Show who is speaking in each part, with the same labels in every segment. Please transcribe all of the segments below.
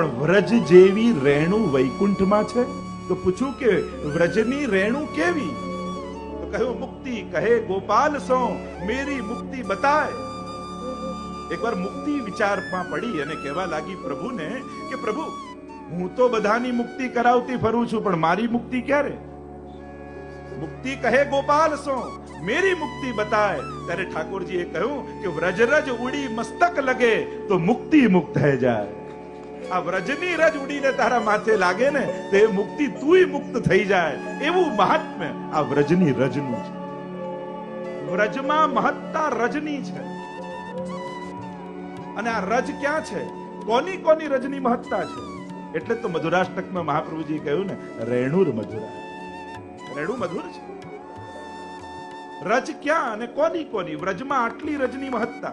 Speaker 1: પણ વ્રજ જેવી રેણુ વૈકુંઠમાં છે? તો પૂછ્યું કે વ્રજની રેણુ કેવી? તો કહ્યું મુક્તિ કહે ગોપાલ સો, મેરી મુક્તિ બતાય. એકવાર મુક્તિ વિચારમાં પડી અને કહેવા લાગી પ્રભુને કે, પ્રભુ, હું તો બધાની મુક્તિ કરાવતી ફરું છું, પણ મારી મુક્તિ ક્યારે? મુક્તિ કહે ગોપાલ સો, મેરી મુક્તિ બતાય. ત્યારે ઠાકોરજીએ કહ્યું કે વ્રજરજ ઉડી મસ્તક લગે, તો મુક્તિ મુક્ત થઈ જાય. આ વ્રજની રજ ઉડીને તારા માથે લાગે ને, તે મુક્તિ તુંય મુક્ત થઈ જાય. એવું મહાત્મ્ય આ વ્રજની રજનું છે. વ્રજમાં મહત્તા રજની છે. અને આ રજ ક્યાં છે? કોની કોની રજની મહત્તા છે? એટલે તો મધુરાષ્ટકમાં મહાપ્રભુજી કહ્યું ને, રેણુર મધુરા. રેણુ મધુર છે. રજ ક્યાં અને કોની કોની? વ્રજમાં આટલી રજની મહત્તા.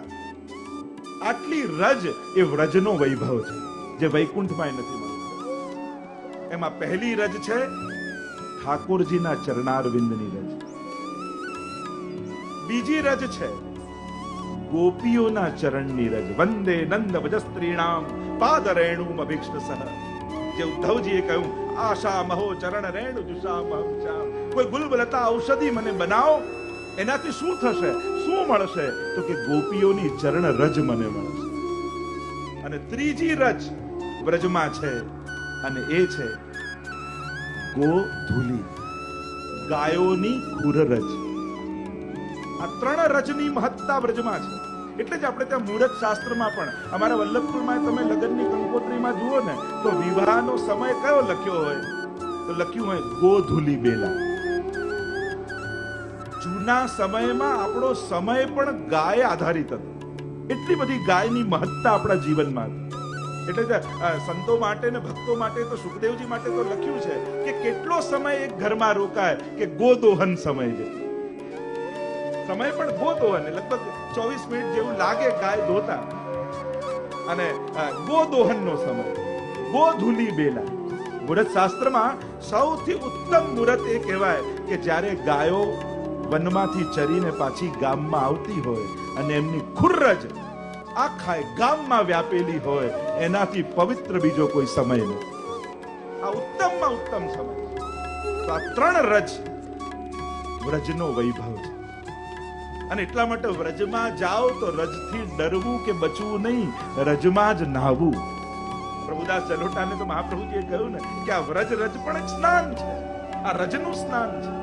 Speaker 1: આટલી રજ એ વ્રજનો વૈભવ છે. જે વૈકુંઠમાં નથી મળતું. એમાં પહેલી રજ છે ઠાકોરજીના ચરણારવિંદની રજ. બીજી રજ છે ગોપીઓના ચરણની રજ. વંદે નંદ વજસ્ત્રીણામ પાદ રેણુમ અભિષ્ટ સહ જે ઉદ્ધવજીએ કહ્યું, આશા મહો ચરણ રેણુ જુષા મહુષા કોઈ ગુલબલતા ઔષધિ મને બનાવો, એનાથી શું થશે? શું મળશે? તો કે ગોપીઓની ચરણ રજ મને મળશે. અને ત્રીજી રજ વ્રજમાં છે અને એ છે ગોધુલી. ગાયોની ખુર રજ આ ત્રણ રજની મહત્તા બ્રજમાં છે. એટલે જ આપણે ત્યાં મુહૂર્ત શાસ્ત્રમાં પણ, અમારા વલ્લભપુરમાં તમે લગ્નની કંકોત્રીમાં જુઓ ને, તો વિવાહનો સમય કયો લખ્યો હોય? તો લખ્યું હોય ગોધુલી બેલા. જૂના સમયમાં આપણો સમય પણ ગાય આધારિત હતો. એટલી બધી ગાયની મહત્તા આપણા જીવનમાં હતી. એટલે સંતો માટે ને ભક્તો માટે તો સુખદેવજી માટે તો લખ્યું છે કે કેટલો સમય એક ઘરમાં રોકાય કે ગોદોહન સમય છે સમય પણ ગોદોહન લગભગ ચોવીસ મિનિટ જેવું લાગે ગાય ધોતા. અને ગોદોહન ગોદોહનનો સમય, ગોધુલી બેલા. મુહૂર્ત શાસ્ત્રમાં સૌથી ઉત્તમ મુહૂર્ત એ કહેવાય કે જ્યારે ગાયો વનમાંથી ચરીને પાછી ગામમાં આવતી હોય અને એમની ખુર્રજ આખા ગામમાં વ્યાપેલી હોય, એનાથી પવિત્ર બીજો કોઈ સમય નથી. આ ઉત્તમમાં ઉત્તમ સમય તો આ ત્રણ રજ વ્રજનો વૈભવ છે. અને એટલા માટે વ્રજમાં જાઓ તો રજથી ડરવું કે બચવું નહીં, રજમાં જ નાહવું. પ્રભુદાસ જલોટાને તો મહાપ્રભુજીએ કહ્યું ને કે આ વ્રજ રજ પણ એક સ્નાન છે. આ રજનું સ્નાન છે.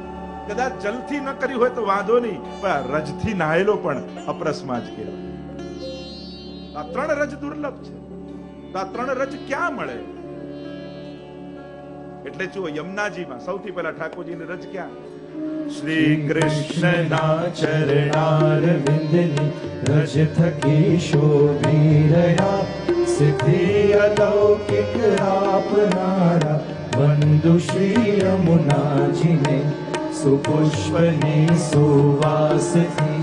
Speaker 1: કદાચ જલથી ન કર્યું હોય તો વાંધો નહીં, પણ રજથી નાહેલો પણ અપરસમાં જ કહેવાય. આ ત્રણ રજ દુર્લભ છે. આ ત્રણ રજ ક્યાં મળે? એટલે જુઓ, યમુનાજીમાં સૌથી પહેલા ઠાકોરજીની રજ ક્યાં? શ્રી કૃષ્ણ
Speaker 2: ચરણાર વિંદની રજ થકી શોભી રહ્યા. સિદ્ધિ અલૌકિક આપનારા બંધુ શ્રી યમુનાજીને સુપુષ્પની સુવાસથી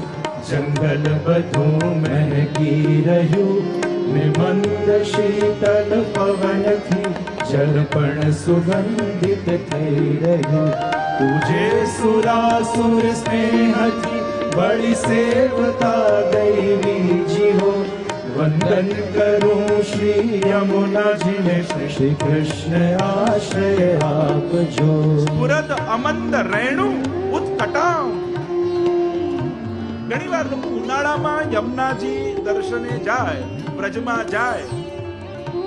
Speaker 2: જંગલ બધું મહેકી રહ્યું ને મંદ શીતલ પવનથી જલ પણ સુગંધિત થઈ રહ્યું તુજે સુરાસુર સ્નેહથી બળી સેવતા દૈવી જીવો વંદન કરું શ્રી યમુનાજીને શ્રી કૃષ્ણ આશ્રય આપજો
Speaker 1: પુરદ અમંદ રેણુ ઉત્કટામ ઘણી વાર ઉનાળામાં યમુનાજી દર્શને જાય, બ્રજમાં જાય.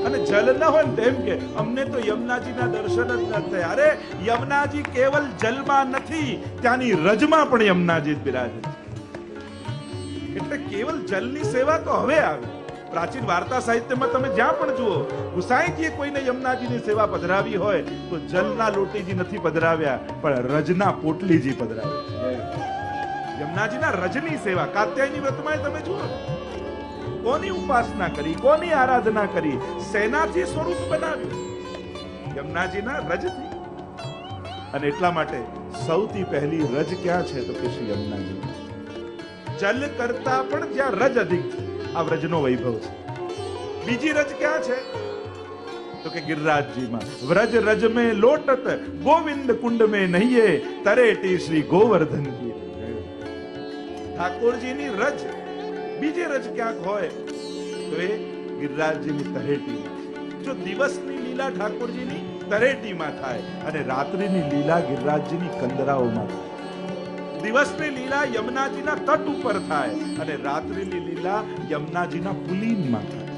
Speaker 1: અને જલ ન હોય ને તેમ કે, અમને તો યમુનાજીના દર્શન જ ન થયા. અરે, યમુનાજી કેવલ જલમાં નથી, ત્યાંની રજમાં પણ યમુનાજી બિરાજે એટલે કેવલ જલની સેવા તો હવે આવી. પ્રાચીન વાર્તા સાહિત્યમાં તમે જ્યાં પણ જુઓ, ગુસાઈજીએ કોઈને યમુનાજીની સેવા પધરાવી હોય, તો જલના લોટીજી નથી પધરાવ્યા, પણ રજના પોટલીજી પધરાવ્યા છે. યમુનાજીના રજની સેવા, કાત્યાયની વ્રતમાં તમે જુઓ. કોની ઉપાસના કરી, કોની આરાધના કરી, સેનાથી સ્વરૂપ બનાવ્યું? યમુનાજીના રજથી. અને એટલા માટે સૌથી પહેલી રજ ક્યાં છે તો કે શ્રી યમુનાજી. જલ કરતા પણ જ્યાં રજ અધિક આ વ્રજનો વૈભવ છે. બીજી રજ ક્યાં છે? તો કે ગિરરાજજીમાં. વ્રજ રજ મેં લોટત, ગોવિંદ કુંડ મેં નહીએ તરેટી શ્રી ગોવર્ધન કી ઠાકોરજીની રજ. બીજી રજ ક્યાંક હોય, તો એ ગિરિરાજજીની તરેટી જો દિવસની લીલા ઠાકોરજીની તરેટીમાં થાય અને રાત્રિની લીલા ગિરિરાજજીની કંદરાઓમાં થાય. દિવસની લીલા યમુનાજીના તટ ઉપર થાય અને રાત્રિની લીલા યમુનાજીના પુલીનમાં થાય.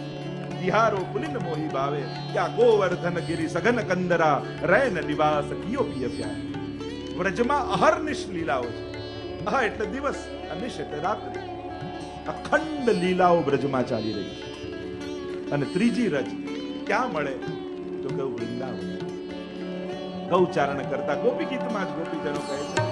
Speaker 1: તિહારો પુલિન મોહી ભાવે ક્યાં ગોવર્ધન ગિરી સઘન કંદરા રૈન નિવાસ કિયો પિય પ્યાર. વ્રજમાં અહર્નિશ લીલાઓ છે. અહ એટલે દિવસ અનિશ એટલે અખંડ લીલાઓ બ્રજમાં ચાલી રહી છે. અને ત્રીજી રજ ક્યાં મળે તો કહું વૃંદાવન. ગૌચારણ કરતા ગોપી ગીતમાં જ ગોપીજનો કહે છે.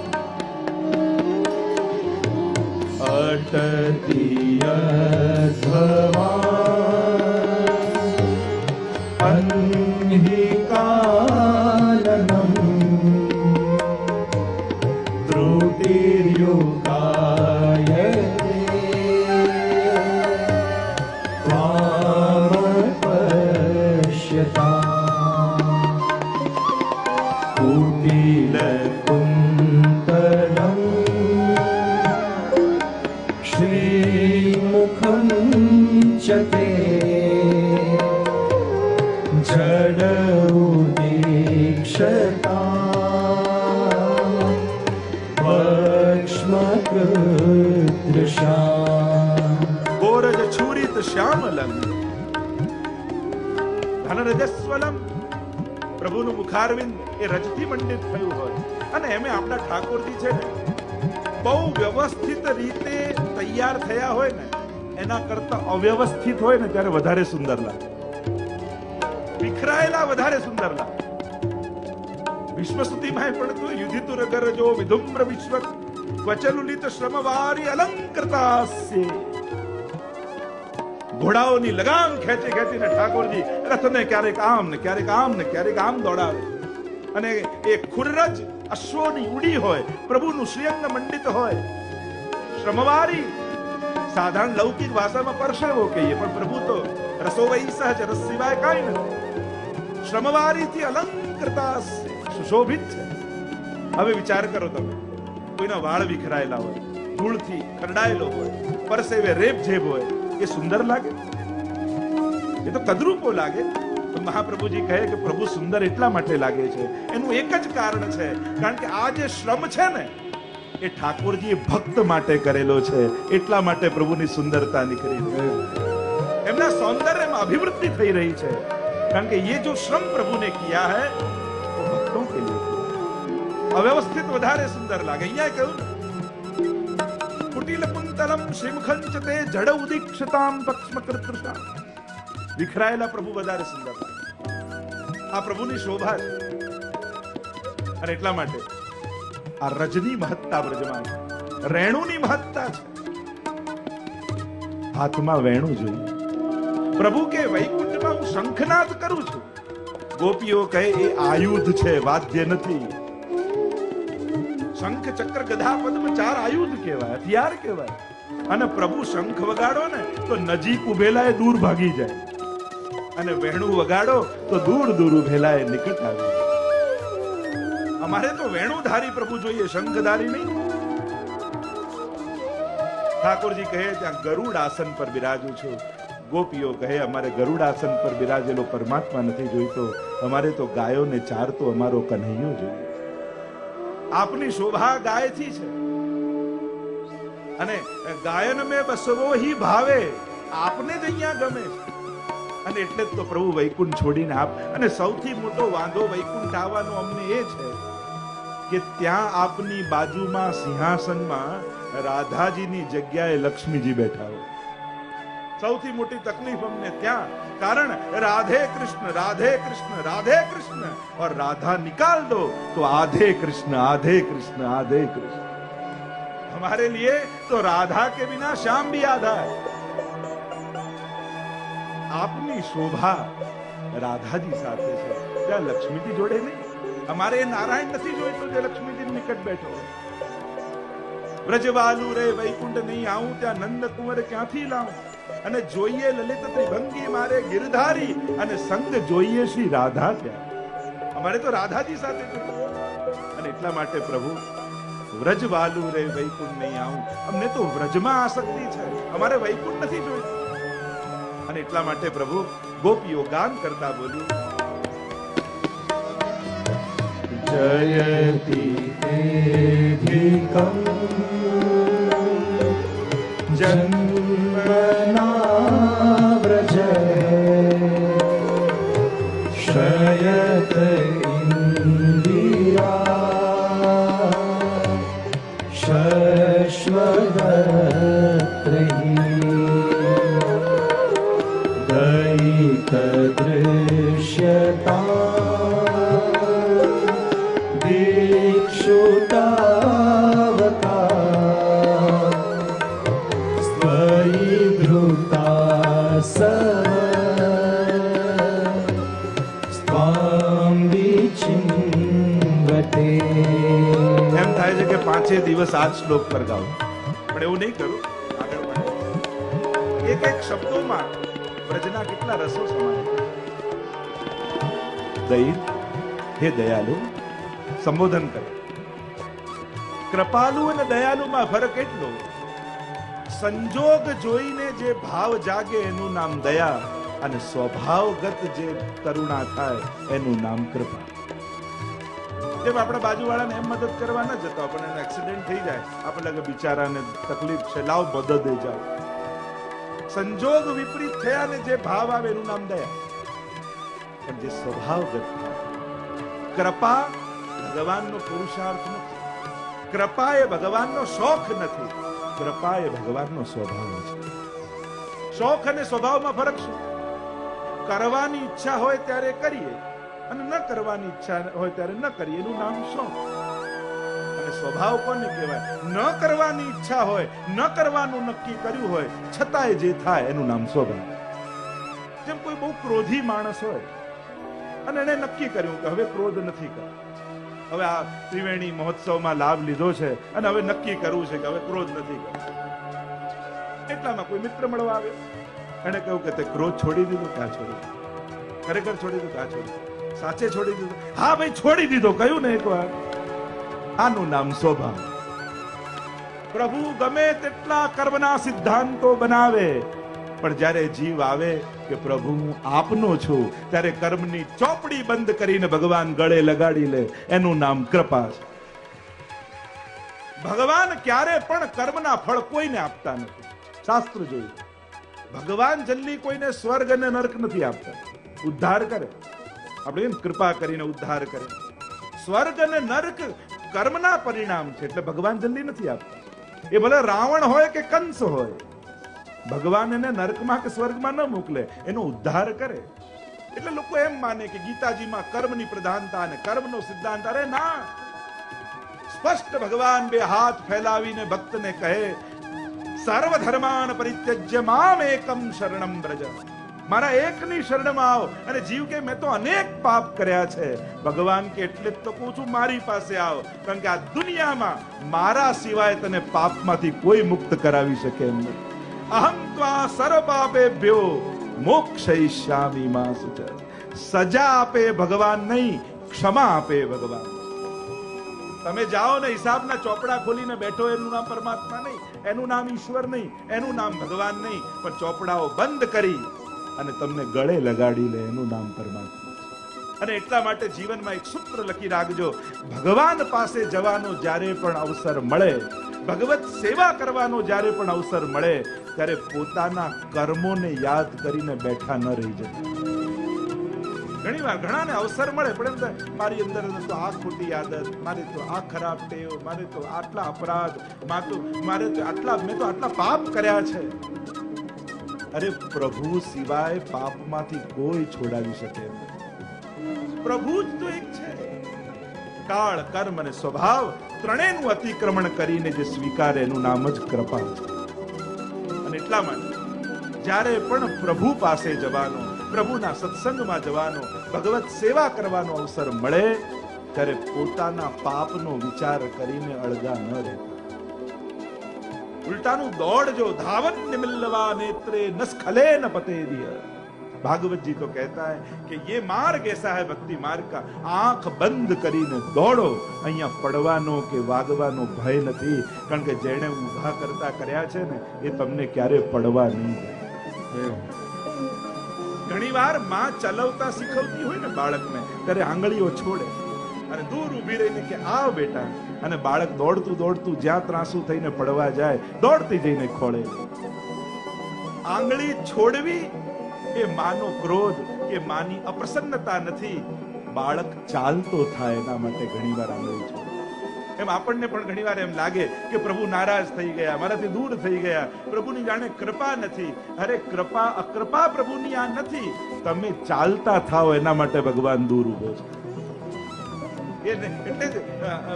Speaker 2: श्रीमुखनुते झड
Speaker 1: दीक्षता गोरजुरित श्यामलम् धनरजस्वलं प्रभुनु मुखाविन्द એ રજથી મંડિત થયું હોય. અને એમે આપણા ઠાકોરજી છે ને, બહુ વ્યવસ્થિત રીતે તૈયાર થયા હોય ને, એના કરતા અવ્યવસ્થિત હોય ને, ત્યારે વધારે સુંદર લાગે. વિખરાયેલા વધારે સુંદર લાગે. વિશ્વ સ્તુતિમાં પણ તો યુધિતુર ગરજો વિધુમ્ર વિશ્વ ક્વચલુલિત શ્રમવારી અલંકૃતાસ્ય. ઘોડાઓની લગામ ખેંચી ખેંચીને ઠાકોરજી રથને ક્યારેક આમ ને ક્યારેક આમ ને ક્યારેક આમ દોડાવે. અને એ ખુરરજ અશ્વની ઉડી હોય, પ્રભુનું શ્રીઅંગ મંડિત હોય. શ્રમવારી, સાધારણ લૌકિક ભાષામાં પરસેવો કહીએ, પણ પ્રભુ તો રસોવઈ સહજ રસ સિવાય કાંઈ નથી. શ્રમવારીથી અલંકૃતા સુશોભિત છે. હવે વિચાર કરો તમે, કોઈના વાળ વિખરાયેલા હોય, ધૂળથી ખરડાયેલો હોય, પરસેવે રેપ જેબ હોય, એ સુંદર લાગે? એ તો કદરૂપો લાગે. મહાપ્રભુજી કહે કે પ્રભુ સુંદર એટલા માટે લાગે છે. એનું એક જ કારણ છે, કારણ કે આ જે શ્રમ છે ને, એ ઠાકોરજીએ ભક્ત માટે કરેલો છે. એટલા માટે પ્રભુની સુંદરતા નીકળી એમના સૌંદર્યમાં અભિવૃદ્ધિ થઈ રહી છે. કારણ કે એ જો શ્રમ પ્રભુને કિયા હે, તો ભક્તો કે લીધે અવ્યવસ્થિત વધારે સુંદર લાગે. અહીંયા કહ્યું કુટિલ પુંતલમ શ્રીમખંચ તે જડ ઉદીક્ષતામ પક્ષમકૃતૃતા વિખરાયેલા પ્રભુ વધારે સુંદર લાગે. આ પ્રભુની શોભા છે. અને એટલા માટે આ રજની મહત્તા બ્રજમાં છે રેણુની મહત્તા છે. હાથમાં વેણું જોઈએ પ્રભુ કે વૈકુંઠમાં હું શંખનાદ કરું છું. ગોપીઓ કહે, એ આયુધ છે, વાદ્ય નથી. શંખ ચક્ર ગધા પદ્મ ચાર આયુધ કહેવાય, હથિયાર કહેવાય. અને પ્રભુ શંખ વગાડો ને, તો નજીક ઉભેલા એ દૂર ભાગી જાય. અને વેણું વગાડો તો દૂર દૂર ઉભેલા એ નિકટ આવી. અમારે તો વેણુધારી પ્રભુ જોઈએ, શંખધારી નહીં. ઠાકોરજી કહે, ત્યાં ગરુડ આસન પર બિરાજું છું. ગોપીઓ કહે, અમારે ગરુડ આસન પર બિરાજેલો પરમાત્મા નથી જોઈતો. અમારે તો ગાયોને ચારતો અમારો કન્હૈયો જોઈએ. આપની શોભા ગાયથી છે. અને ગાયન મેં બસવો હી ભાવે. આપને જ અહીંયા ગમે છે. અને એટલે જ તો પ્રભુ વૈકુંઠ છોડીને આપ અને સૌથી મોટો વાંધો વૈકુંઠ આવવાનો અમને એ છે કે ત્યાં આપની બાજુમાં સિંહાસનમાં રાધાજીની જગ્યાએ લક્ષ્મીજી બેઠા હોય સૌથી મોટી તકલીફ અમને ત્યાં કારણ राधे कृष्ण राधे कृष्ण राधे कृष्ण और राधा निकाल दो तो आधे कृष्ण आधे कृष्ण आधे कृष्ण हमारे लिए तो राधा के बिना श्याम भी आधा है આપની શોભા રાધાજી સાથે છે. ત્યાં લક્ષ્મીજી જોડે નહીં. અમારે એ નારાયણ નથી જોઈતો જે લક્ષ્મીજી નિકટ બેઠો વ્રજવાલુ રે, વૈકુંઠ નહીં આવું, ત્યાં નંદ કુંવર ક્યાંથી લાવું? અને જોઈએ લલિત ત્રિભંગી મારે ગિરધારી, અને સંગ જોઈએ શ્રી રાધા ત્યાં. અમારે તો રાધાજી સાથે અને એટલા માટે પ્રભુ, વ્રજવાલુ રે, વૈકુંઠ નહીં આવું. અમને તો વ્રજમાં આસક્તિ છે. અમારે વૈકુંઠ નથી જોઈતું. અને એટલા માટે પ્રભુ ગોપીઓ ગાન કરતા બોલ્યું જયતી જન્મ પાંચે દિવસ આ શ્લોક પર ગાઉં પણ એવું નહીં કરું આગળ. એક એક શબ્દોમાં પ્રજના કેટલા રસો સમાય છે. હે દયાલુ સંબોધન કરે કૃપાલુ અને દયાલુમાં ફરક એટલો સંજોગ જોઈને જે ભાવ જાગે એનું નામ દયા અને સ્વભાવગત જે કરુણા થાય એનું નામ કૃપા જેમ આપણે બાજુવાળાને એમ મદદ કરવા ન જતા પણ એનો એક્સિડન્ટ થઈ જાય. આપણે લાગે બિચારાને તકલીફ છે. લાવ મદદે જાઓ. સંજોગ વિપરીત થયા ને જે ભાવ આવે એનું નામ દયા. પણ જે સ્વભાવગત ભાવ, કૃપા ભગવાનનો પુરુષાર્થ નથી. કૃપા એ ભગવાનનો શોખ નથી. કૃપા એ ભગવાનનો સ્વભાવ છે શોખ અને સ્વભાવમાં ફરક શું? કરવાની ઈચ્છા હોય ત્યારે કરીએ. અને ન કરવાની ઈચ્છા હોય ત્યારે ન કરીએ. એનું નામ શોખ અને સ્વભાવ કોને કહેવાય? ન કરવાની ઈચ્છા હોય, ન કરવાનું નક્કી કર્યું હોય, છતાંય જે થાય એનું નામ સ્વભાવ. જેમ કોઈ બહુ ક્રોધી માણસ હોય, અને એને નક્કી કર્યું કે હવે ક્રોધ નથી કરવો. હવે આ ત્રિવેણી મહોત્સવમાં લાભ લીધો છે અને હવે નક્કી કરવું છે કે હવે ક્રોધ નથી કરવો. એટલામાં કોઈ મિત્ર મળવા આવ્યો? એને કહ્યું કે તે ક્રોધ છોડી દીધો ક્યાં છોડી દીધો. ખરેખર છોડી દીધું, આ છોડી સાચે છોડી દીધું. હા, ભાઈ, છોડી દીધો કયું ને એકવાર. આનું નામ સ્વભાવ પ્રભુ ગમે તેટલા કર્મના સિદ્ધાંતો બનાવે, પણ જ્યારે જીવ આવે કે પ્રભુ હું આપનો છું, ત્યારે કર્મની ચોપડી બંધ કરીને ભગવાન ગળે લગાડી લે. એનું નામ કૃપા છે. ભગવાન ક્યારે પણ કર્મના ફળ કોઈને આપતા નથી. શાસ્ત્ર જોયું. ભગવાન જલ્દી કોઈને સ્વર્ગ અને નર્ક નથી આપતા. ઉદ્ધાર કરે. આપણે એમ કૃપા કરીને ઉદ્ધાર કરે. સ્વર્ગ અને નર્ક કર્મના પરિણામ છે એટલે ભગવાન જલ્દી નથી આપતા. એ ભલે રાવણ હોય કે કંસ હોય, ભગવાન એને નર્કમાં કે સ્વર્ગમાં ન મોકલે, એનો ઉદ્ધાર કરે. એટલે લોકો એમ માને કે ગીતાજીમાં કર્મની પ્રધાનતા અને કર્મનો સિદ્ધાંત, અરે ના. સ્પષ્ટ ભગવાન બે હાથ ફેલાવીને ભક્તને કહે સર્વ ધર્માન પરિત્યજ્ય મામ એકમ શરણમ બ્રજ મારા એકની શરણમાં આવ. અને જીવ કે મેં તો અનેક પાપ કર્યા છે. ભગવાન કે એટલે જ તો કહું છું મારી પાસે આવ. કારણ કે આ દુનિયામાં મારા સિવાય તને પાપમાંથી કોઈ મુક્ત કરાવી શકે એમ નહીં. અહમ ત્વા સર્વ પાપેભ્યો મોક્ષયિષ્યામિ મા સુચ સજા આપે ભગવાન નહીં, ક્ષમા આપે ભગવાન. તમે જાઓ ને હિસાબના ચોપડા ખોલીને બેઠો, એનું નામ પરમાત્મા નહીં, એનું નામ ઈશ્વર નહીં, એનું નામ ભગવાન નહીં, પણ ચોપડાઓ બંધ કરી અને તમને ગળે લગાડી લે એનું નામ પરમાત્મા. અને એટલા માટે જીવનમાં એક સૂત્ર લખી રાખજો, ભગવાન પાસે જવાનો જ્યારે પણ અવસર મળે, ભગવત સેવા કરવાનો જ્યારે પણ અવસર મળે, ત્યારે પોતાના કર્મોને યાદ કરીને બેઠા ન રહી જતા. ઘણી વાર ઘણાને અવસર મળે, પણ એમ મારી અંદર તો આ ખોટી આદત, મારી તો આ ખરાબ ટેવ, મારે તો આટલા અપરાધ મારે તો આટલા, મેં તો આટલા પાપ કર્યા છે. અરે પ્રભુ સિવાય પાપમાંથી કોઈ છોડાવી શકે પ્રભુ જ તો એક છે. કાળ, કર્મ અને સ્વભાવ ત્રણેયનું અતિક્રમણ કરીને જે સ્વીકારે એનું નામ જ કૃપા અને એટલા માટે જ્યારે પણ પ્રભુ પાસે જવાનો, પ્રભુના સત્સંગમાં જવાનો, ભગવત સેવા કરવાનો અવસર મળે, ત્યારે પોતાના પાપનો વિચાર કરીને અળગા ન રહેતા. ઉલટાનું દોડજો ધાવન નિમિલ્લવા નેત્રે નસ્ખલે ન પતે દિય भागवत जी तो कहता है कि ये मार्ग ऐसा है भक्ति मार्ग का आंख બંધ કરીને દોડો અહીંયા પડવાનો કે વાગવાનો ભય નથી કારણ કે જેણે ઊભા કરતા કર્યા છે ને એ તમને ક્યારે પડવા નહીં દે ઘણી ઘણીવાર માં ચલાવતા શીખવતી હોય ને બાળકને ત્યારે આંગળીઓ છોડે અને દૂર ઊભી રહીને કે આવ બેટા અને બાળક દોડતું દોડતું જ્યાં ત્રાસુ થઈને પડવા જાય, દોડતી જઈને ખોળે. આંગળી છોડવી એ માનો ક્રોધ કે માની અપ્રસન્નતા નથી. બાળક ચાલતો થાય એના માટે ઘણીવાર આંગળી છોડે. એમ આપણને પણ ઘણીવાર એમ લાગે કે પ્રભુ નારાજ થઈ ગયા, મારાથી દૂર થઈ ગયા. પ્રભુની જાણે કૃપા નથી. અરે કૃપા અકૃપા પ્રભુની આ નથી. તમે ચાલતા થાઓ એના માટે ભગવાન દૂર ઊભો છે. એને એટલે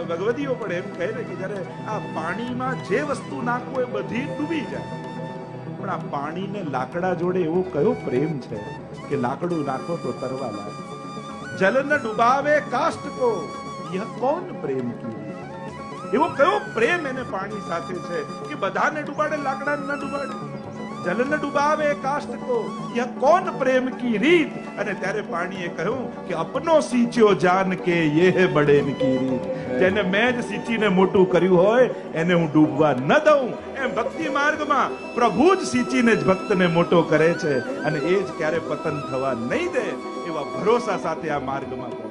Speaker 1: ભગવદીઓ પણ એમ કહે ને કે જ્યારે આ પાણીમાં જે વસ્તુ નાખો એ બધી ડૂબી જાય. પણ આ પાણીને લાકડા જોડે એવો કયો પ્રેમ છે કે લાકડું નાખો તો તરવા લાગે. જલ ન ડુબાવે કાષ્ટ કો. યહ કોણ પ્રેમ કી એવો કયો પ્રેમ એને પાણી સાથે છે કે બધાને ડુબાડે, લાકડા ન ડુબાડે? જલ ન ડુબાવે કાષ્ટ કો. યહ કોન પ્રેમ કી રીત? અને ત્યારે પાણીએ કહ્યું કે અપનો સીંચ્યો જાન કે યે હે બડેન કી રીત. જેને મેં જ સીંચીને મોટું કર્યું હોય, એને હું ડૂબવા ન દઉં. એમ ભક્તિ માર્ગમાં પ્રભુ જ સીંચીને જ ભક્તને મોટો કરે છે. અને એ જ ક્યારે પતન થવા નહીં દે, એવા ભરોસા સાથે આ માર્ગમાં